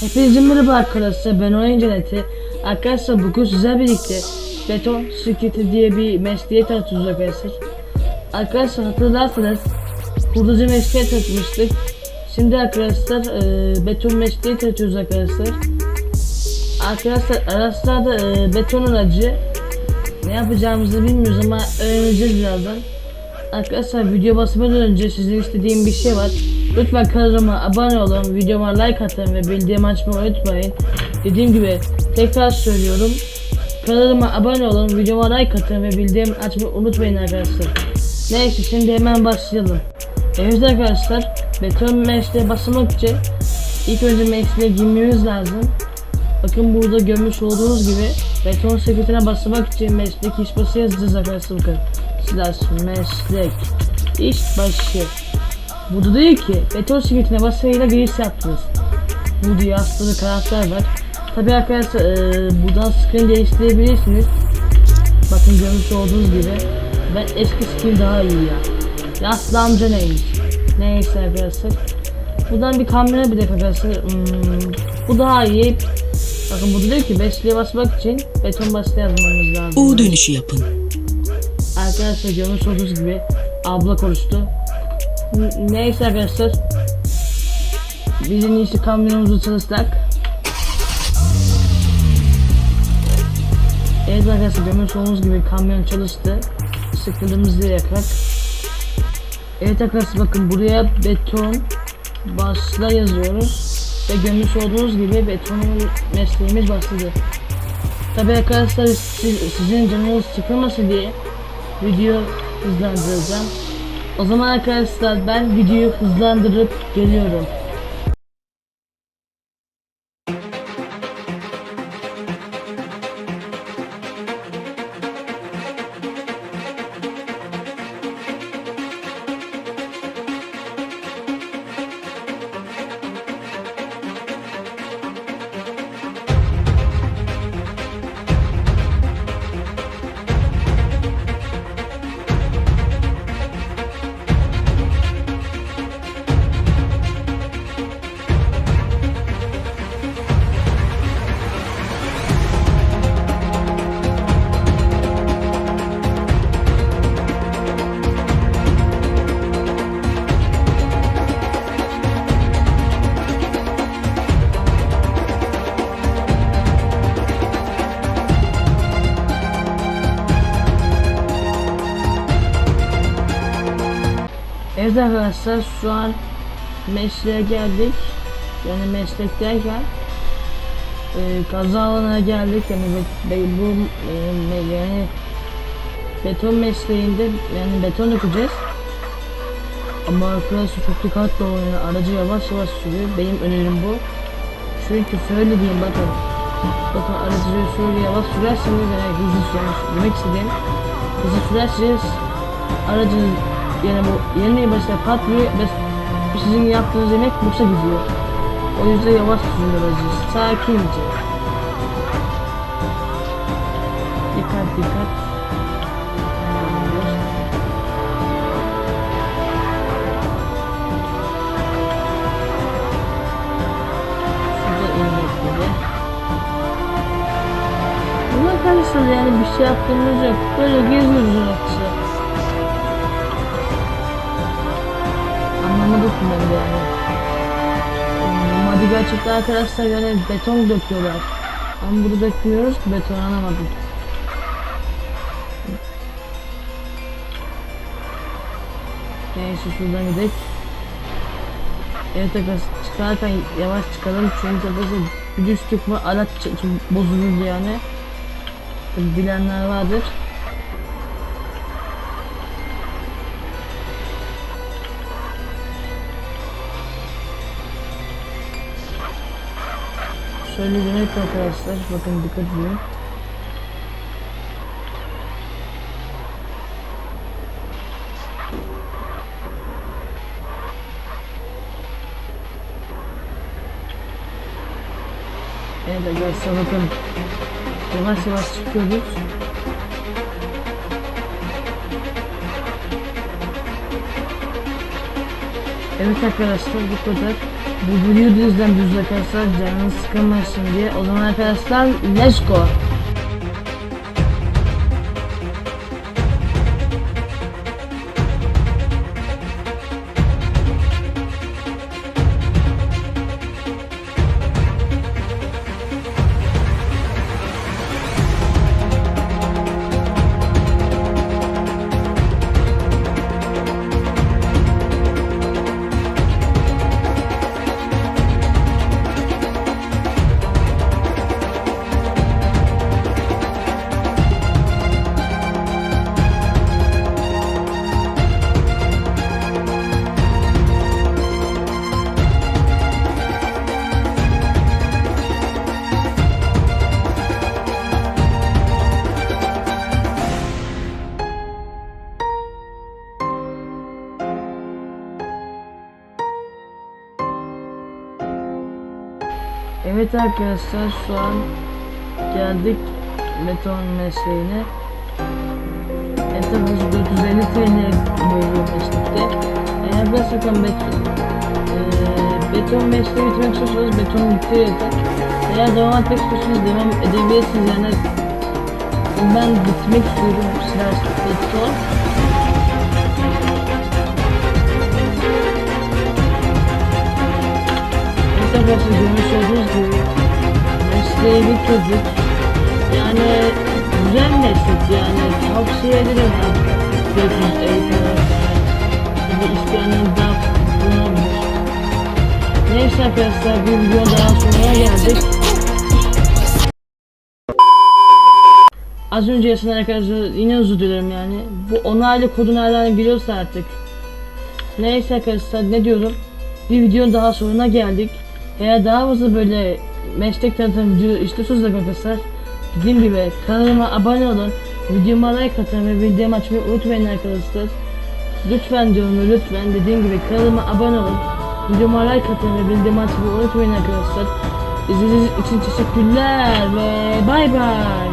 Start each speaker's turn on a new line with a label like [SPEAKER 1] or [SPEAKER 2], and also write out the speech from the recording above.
[SPEAKER 1] Hepinize merhaba arkadaşlar ben Oyun Cenneti. Arkadaşlar bugün sizler birlikte beton şirketi diye bir mesleğe tanıtıyoruz arkadaşlar. Arkadaşlar hatırlarsanız hurdacı mesleğe tanıtmıştık. Şimdi arkadaşlar e, beton mesleği tanıtıyoruz arkadaşlar. Arkadaşlar araçlarda e, beton aracı ne yapacağımızı bilmiyoruz ama öğreneceğiz birazdan. Arkadaşlar video basmadan önce sizin istediğim bir şey var. Lütfen kanalıma abone olun, videoma like atın ve bildirim açmayı unutmayın. Dediğim gibi tekrar söylüyorum. Kanalıma abone olun, videoma like atın ve bildirim açmayı unutmayın arkadaşlar. Neyse şimdi hemen başlayalım. Evet arkadaşlar beton mesleğe başlamak için ilk önce mesleğe girmemiz lazım. Bakın burada görmüş olduğunuz gibi beton sekretine başlamak için meslek iş başı yazacağız arkadaşlar. Slash meslek iş başı. Burada diyor ki beton sekretine başarıyla giriş yaptınız. Bu diye aslında karakter var. Tabi arkadaşlar e, buradan screen değiştirebilirsiniz. Bakın görmüş olduğunuz gibi ben eski skin daha iyi ya. Yaşlı amca neymiş? Neyse arkadaşlar. Buradan bir kamera bir de arkadaşlar. Hmm, bu daha iyi. Bakın burada diyor ki besliğe basmak için beton bastığı yazmamız lazım.
[SPEAKER 2] U dönüşü yapın.
[SPEAKER 1] Arkadaşlar görmüş olduğunuz gibi abla konuştu. Neyse arkadaşlar. Biz en iyisi kamyonumuzu çalıştık. Evet arkadaşlar görmüş olduğunuz gibi kamyon çalıştı. Sıkıldığımızda yakak. Evet arkadaşlar bakın buraya beton başla yazıyoruz. Ve görmüş olduğunuz gibi beton mesleğimiz başladı. Tabi arkadaşlar siz, sizin canınız sıkılmasın diye video hızlandıracağım. O zaman arkadaşlar ben videoyu hızlandırıp geliyorum. Evet arkadaşlar şu an mesleğe geldik. Yani meslek derken e, kaza alanına geldik. Yani bu e, yani beton mesleğinde yani beton yapacağız. Ama arkadaşlar çok dikkatli olun. Yani aracı yavaş yavaş sürüyor. Benim önerim bu. Çünkü şöyle diyeyim bakın. Bakın aracı şöyle yavaş sürerseniz yani hızlı sürüyorsunuz. Demek istediğim hızlı sürerseniz aracın yani bu yeni başta patlıyor ve sizin yaptığınız yemek boşa gidiyor. O yüzden yavaş aracı. Sakince. Dikkat dikkat. Ama arkadaşlar yani bir şey yaptığımız yok. Böyle geziyoruz araçla. De yani. Hmm, Hadi gerçekten arkadaşlar yani beton döküyorlar. Ama burada dökmüyoruz beton anlamadım. Neyse şuradan gidelim. Evet arkadaşlar çıkarken yavaş çıkalım çünkü arkadaşlar bir düştük mü araç bozulur yani. Bilenler vardır. Şöyle demek arkadaşlar bakın dikkat edin. Evet arkadaşlar bakın yavaş yavaş çıkıyoruz. Evet arkadaşlar bu kadar. Bu videoyu izleyen düz arkadaşlar canınız sıkılmasın diye. O zaman arkadaşlar let's go. Evet arkadaşlar şu an geldik beton mesleğine. Etabımız 450 TL bölüyor meslekte. Eğer gerçekten beton, eee beton mesleği bitirmek istiyorsanız beton bitiyor yeter. Eğer devam etmek istiyorsanız devam edebilirsiniz yani ben bitmek istiyorum slash beton. Arkadaşlar görmüş olduğunuz mesleği bitirdik. Yani güzel meslek yani tavsiye ederim beton eğitimi. Tabi isteyenler daha. Neyse arkadaşlar bir video daha sonuna geldik. Az önce yaşanan arkadaşlar yine özür dilerim yani. Bu onaylı kodu nereden biliyorsa artık. Neyse arkadaşlar ne diyorum. Bir videonun daha sonuna geldik. Eğer daha fazla böyle meslek tanıtan video istiyorsanız arkadaşlar dediğim gibi kanalıma abone olun. Videoma like atın ve videomu açmayı unutmayın arkadaşlar. Lütfen diyorum lütfen dediğim gibi kanalıma abone olun. Videoma like atın ve videomu açmayı unutmayın arkadaşlar. İzlediğiniz için teşekkürler ve bay bay.